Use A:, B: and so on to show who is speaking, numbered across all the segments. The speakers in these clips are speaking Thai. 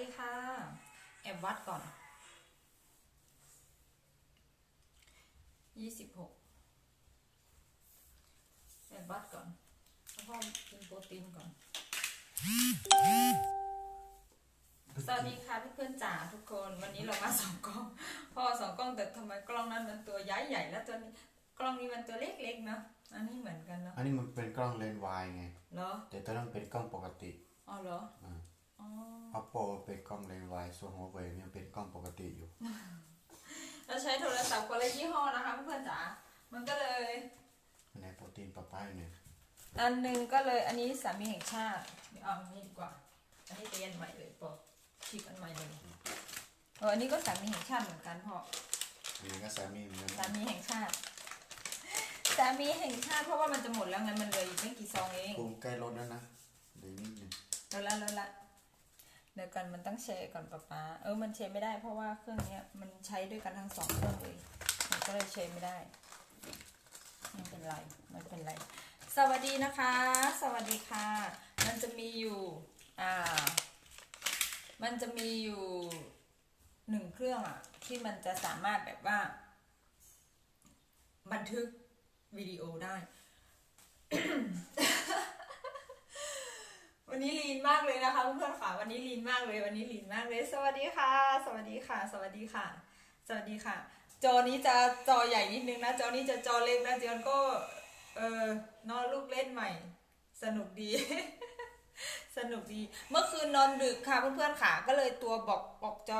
A: ดีค่ะ แอบวัดก่อน ยี่สิบหกแอบวัดก่อนแล้วก็กินโปรตีนก่อน สวัสดีค่ะเพื่อนๆจ๋าทุกคน วันนี้เรามาสองกล้อง พ่อสองกล้องแต่ทำไมกล้องนั้นมันตัวย้ายใหญ่แล้วตัวนี้กล้องนี้มันตัวเล็กๆเนาะ อันนี้เหมือนกันเนาะ
B: อันนี้มันเป็นกล้องเลนส์วายไง
A: เหรอ
B: แต่ตัวนั้นเป็นกล้องปกติ
A: อ๋อเหรอ
B: อ่า
A: อ๋อ
B: Oppo เป็นกล้องเลนส์วายส่วนหัวเว่ยยังเป็นกล้องปกติอยู่
A: เราใช้โทรศัพท์คนละยี่ห้อนะคะเพื่อนๆจ๋า มันก็เลย
B: ในโปรตีนปลาป้ายเนี่ย
A: อันหนึ่งก็เลยอันนี้สามีแห่งชาติเดี๋ยวเอาอันนี้ดีกว่า อันนี้เตียนใหม่เลยปอฉีกอันใหม่เลยเอออันนี้ก็สามีแห่งชาติเหมือนกันพ่อ
B: อันนี้ก็สามีเหมือน
A: สา
B: กัน
A: มีแห่งชาติสามีแห่งชาติเพราะว่ามันจะหมดแล้วไงมันเหลืออีกไม่กี่ซองเอง
B: ภูมิใกล้ลดแล้วนะเดี๋ยวนิดนึง
A: แล้วละแล้วละเดี๋ยวกันมันต้องแชร์ก่อนป๊าป๊าเออมันแชร์ไม่ได้เพราะว่าเครื่องเนี้ยมันใช้ด้วยกันทั้งสองเครื่องเลยมันก็เลยแชร์ไม่ได้ไม่เป็นไรไม่เป็นไร สวัสดีนะคะ สวัสดีค่ะ มันจะมีอยู่อ่ามันจะมีอยู่หนึ่งเครื่องอะที่มันจะสามารถแบบว่า บันทึกวิดีโอได้ วันนี้ลีนมากเลยนะคะเพื่อนๆค่ะ วันนี้ลีนมากเลย วันนี้ลีนมากเลย สวัสดีค่ะ สวัสดีค่ะ สวัสดีค่ะ สวัสดีค่ะ จอนี้จะจอใหญ่นิดนึงนะ จอนี้จะจอเล็กนะจอนก็ เออนอนลูกเล่นใหม่ สนุกดี สนุกดี เมื่อคืนนอนดึกค่ะเพื่อนๆค่ะ ก็เลยตัวบอกบอกจอ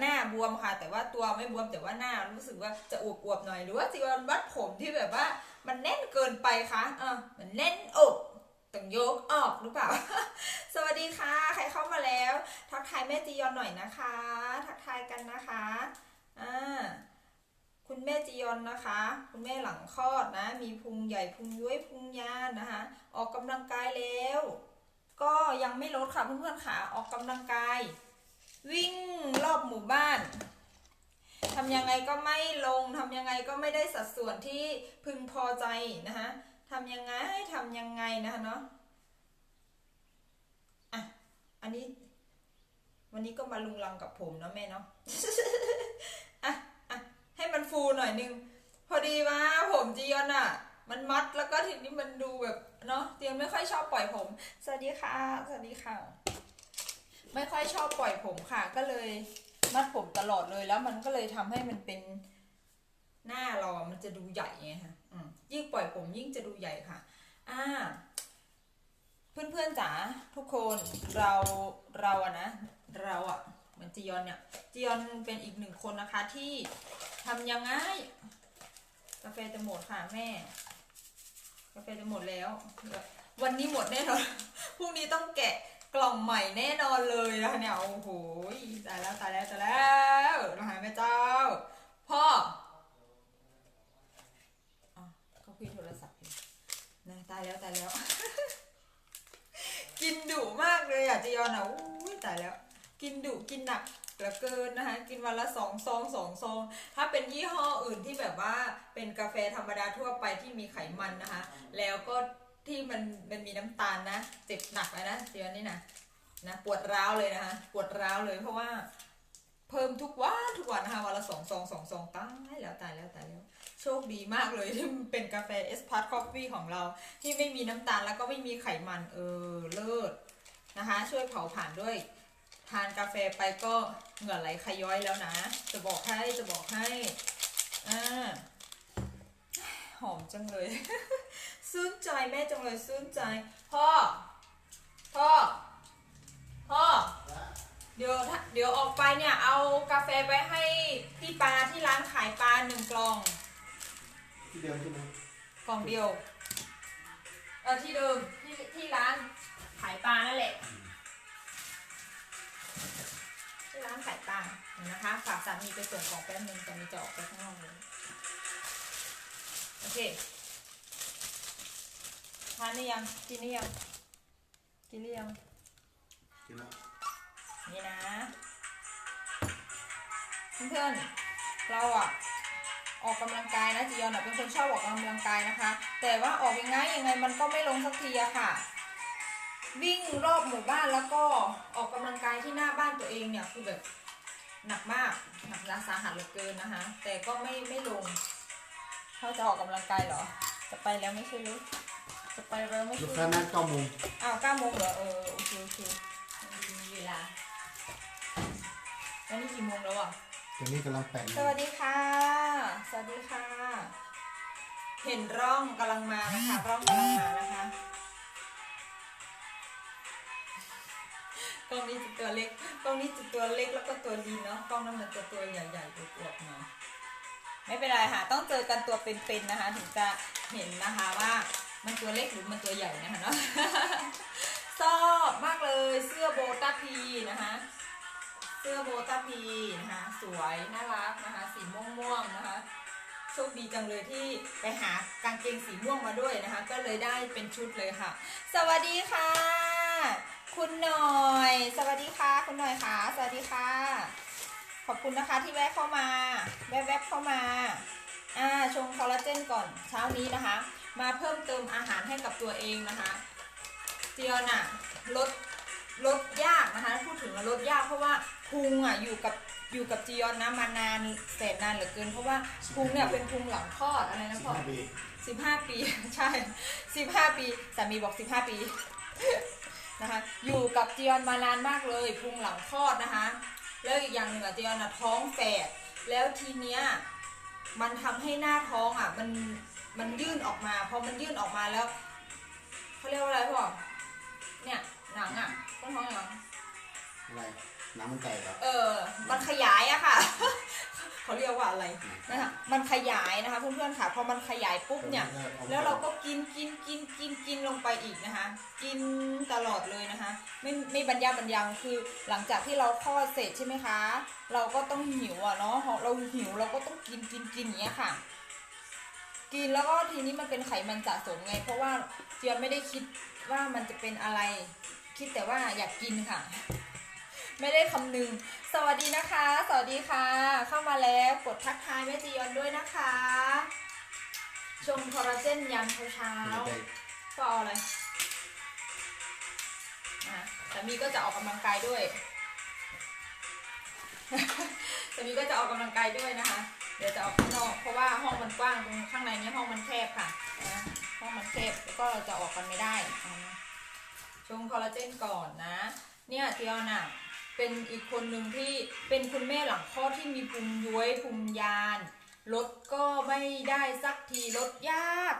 A: หน้าบวมค่ะ แต่ว่าตัวไม่บวมแต่ว่าหน้ารู้สึกว่าจะอวบๆหน่อยหรือว่าจีวันวัดผมที่แบบว่า มันแน่นเกินไปคะเออมันแน่นอกต้องยกออกหรือเปล่า ดีค่ะ ใครเข้ามาแล้ว ทักทายแม่จียอนหน่อยนะคะ ทักทายกันนะคะอ่าคุณแม่จียอนนะคะ คุณแม่หลังคลอดนะ มีพุงใหญ่พุงย้วยพุงยานนะคะ ออกกำลังกายแล้ว ก็ยังไม่ลดค่ะเพื่อนๆค่ะ ออกกำลังกาย วิ่งรอบหมู่บ้านทำยังไงก็ไม่ลงทำยังไงก็ไม่ได้สัดส่วนที่พึงพอใจนะคะทำยังไงทำยังไงนะคะเนาะ อันนี้ วันนี้ก็มาลุงลังกับผมเนาะแม่เนาะอะอะให้มันฟูหน่อยนึง พอดีว่าผมจียอนอะ มันมัดแล้วก็ทีนี้มันดูแบบเนาะเตียงไม่ค่อยชอบปล่อยผม สวัสดีค่ะ สวัสดีค่ะ ไม่ค่อยชอบปล่อยผมค่ะ ก็เลยมัดผมตลอดเลยแล้วมันก็เลยทำให้มันเป็นหน้าเรามันจะดูใหญ่ไงฮะยิ่งปล่อยผมยิ่งจะดูใหญ่ค่ะ อ่า เพื่อนๆจ๋าทุกคนเราเราอะนะเราอะเหมือนจียอนเนี่ยจียอนเป็นอีกหนึ่งคนนะคะที่ทำยังไงกาแฟจะหมดค่ะแม่ กาแฟจะหมดแล้ว วันนี้หมดแน่นอนพรุ่งนี้ต้องแกะกล่องใหม่แน่นอนเลยนะคะเนี่ยโอ้โหตายแล้วตายแล้วตายแล้วมาหาแม่เจ้า พ่อเขาคุยโทรศัพท์อยู่นะตายแล้วตายแล้วากเลยอะจียอนอะอุ้ยตายแล้ว กินดุกินหนักเหลือเกินนะคะ กินวันละสองซองสองซอง ถ้าเป็นยี่ห้ออื่นที่แบบว่าเป็นกาแฟธรรมดาทั่วไปที่มีไขมันนะคะ แล้วก็ที่มันมันมีน้ำตาลนะเจ็บหนักเลยนะเดี๋ยวนี้นะนะปวดร้าวเลยนะคะปวดร้าวเลยเพราะว่าเพิ่มทุกวันทุกวันนะคะวันละสองซองสองซองตายแล้วตายแล้วตายแล้วโชคดีมากเลยที่เป็นกาแฟเอสพาร์ตคอฟฟี่ของเรา ที่ไม่มีน้ำตาลแล้วก็ไม่มีไขมันเออเลิศ นะคะ ช่วยเผาผ่านด้วย ทานกาแฟไปก็เหงื่อไหลขย้อยแล้วนะ จะบอกให้จะบอกให้อ่าหอมจังเลยซึ้นใจแม่จังเลยซึ้นใจ พ่อ พ่อ พ่อ เดี๋ยวถ้าเดี๋ยวออกไปเนี่ยเอากาแฟไปให้พี่ปาที่ร้านขายปลาหนึ่งกล่อง
B: ที่เดิมใช่ไหม
A: กล่องเดียว เออที่เดิมที่ที่ร้านขายปลานั่นแหละ ที่ร้านขายปลาเห็นนะคะ ฝากสามีไปส่งของแป๊บนึงสามีจะออกไปข้างนอกเลยโอเคทานหรือยังกินหรือยังกินหรือยัง
B: กินแล้ว
A: นี่นะเพื่อนๆเราอะ ออกกำลังกายนะจียอนอะเป็นคนชอบออกกำลังกายนะคะ แต่ว่าออกยังไงยังไงมันก็ไม่ลงสักทีอะค่ะ วิ่งรอบหมู่บ้านแล้วก็ออกกำลังกายที่หน้าบ้านตัวเองเนี่ยคือแบบหนักมากหนักนาสาหัสเหลือเกินนะคะ แต่ก็ไม่ไม่ลงเขาจะออกกำลังกายเหรอ จะไปแล้วไม่ใช่หรือจะไปแล้วไม่
B: ลู
A: ใช่
B: ก
A: ห
B: ค้า
A: รือ
B: นัดเก้าโมง
A: อ้าวเก้าโมงเหรอเออโอเคโอเคมีเวลาแล้วนี่กี่โมงแล้วอะ
B: ตอนนี้กำลังแปดโม
A: สวัสดีค่ะ สวัสดีค่ะ เห็นร่องกำลังมานะคะ ร่องกำลังมานะคะกล้องนี้จะตัวเล็กกล้องนี้จะตัวเล็กแล้วก็ตัวลีเนาะกล้องนั้นมันจะตัวใหญ่ๆอวบๆหน่อยไม่เป็นไรค่ะ ต้องเจอกันตัวเป็นๆนะคะ ถึงจะเห็นนะคะว่ามันตัวเล็กหรือมันตัวใหญ่นะคะเนาะชอบมากเลยเสื้อโบตาพีนะคะ เสื้อโบตาพีนะคะสวยน่ารักนะคะสีม่วงๆนะคะโชคดีจังเลยที่ไปหากางเกงสีม่วงมาด้วยนะคะ ก็เลยได้เป็นชุดเลยค่ะ สวัสดีค่ะ คุณหน่อย สวัสดีค่ะ คุณหน่อยค่ะ สวัสดีค่ะ ขอบคุณนะคะที่แวะเข้ามาแวะๆเข้ามาอ่าชงคอลลาเจนก่อนเช้านี้นะคะ มาเพิ่มเติมอาหารให้กับตัวเองนะคะเจียนอะลดลดยากนะคะ พูดถึงลดยากเพราะว่า พุงอะอยู่กับอยู่กับจียอนนะมานานแสนนานเหลือเกิน เพราะว่าพุงเนี่ยเป็นพุงหลังคลอดอะไรนะพ่อ
B: ปี
A: สิบห้าปี ใช่สิบห้าปีสามีบอกสิบห้าปีนะคะอยู่กับจียอนมานานมากเลยพุงหลังคลอดนะคะ แล้วอีกอย่างหนึ่งอะจียอนอะท้องแฝดแล้วทีเนี้ยมันทำให้หน้าท้องอะมันมันยื่นออกมาพอมันยื่นออกมาแล้วเขาเรียกว่าอะไรพ่อเนี่ยหนังอะต้นท้องหนัง
B: อะไร น้ำมันแตกเหรอ
A: เออ มันขยายอะค่ะ เขาเรียกว่าอะไรนะคะมันขยายนะคะเพื่อนๆค่ะ พอมันขยายปุ๊บเนี่ย แล้วเราก็กินกินกินกินกินลงไปอีกนะคะ กินตลอดเลยนะคะ ไม่ไม่บรรยาบรรยังคือ หลังจากที่เราคลอดเสร็จใช่ไหมคะ เราก็ต้องหิวอะเนาะเราหิวเราก็ต้องกินกินกินอย่างเงี้ยค่ะ กินแล้วก็ทีนี้มันเป็นไขมันสะสมไง เพราะว่าเจียไม่ได้คิดว่ามันจะเป็นอะไร คิดแต่ว่าอยากกินค่ะ ไม่ได้คำนึง สวัสดีนะคะ สวัสดีค่ะ เข้ามาแล้วกดทักทายแม่จียอนด้วยนะคะ ชมคอลลาเจนยามเช้าๆก็เอาอะไรอะสามีก็จะออกกำลังกายด้วยสามีก็จะออกกำลังกายด้วยนะคะ เดี๋ยวจะออกข้างนอก เพราะว่าห้องมันกว้างตรงข้างในนี้ห้องมันแคบค่ะนะห้องมันแคบแล้วก็เราจะออกกันไม่ได้ชงคอลลาเจนก่อนนะ เนี่ยเจียวน่ะ เป็นอีกคนหนึ่งที่เป็นคุณแม่หลังคลอดที่มีภูมิย้วยภูมิยานลดก็ไม่ได้สักทีลดยาก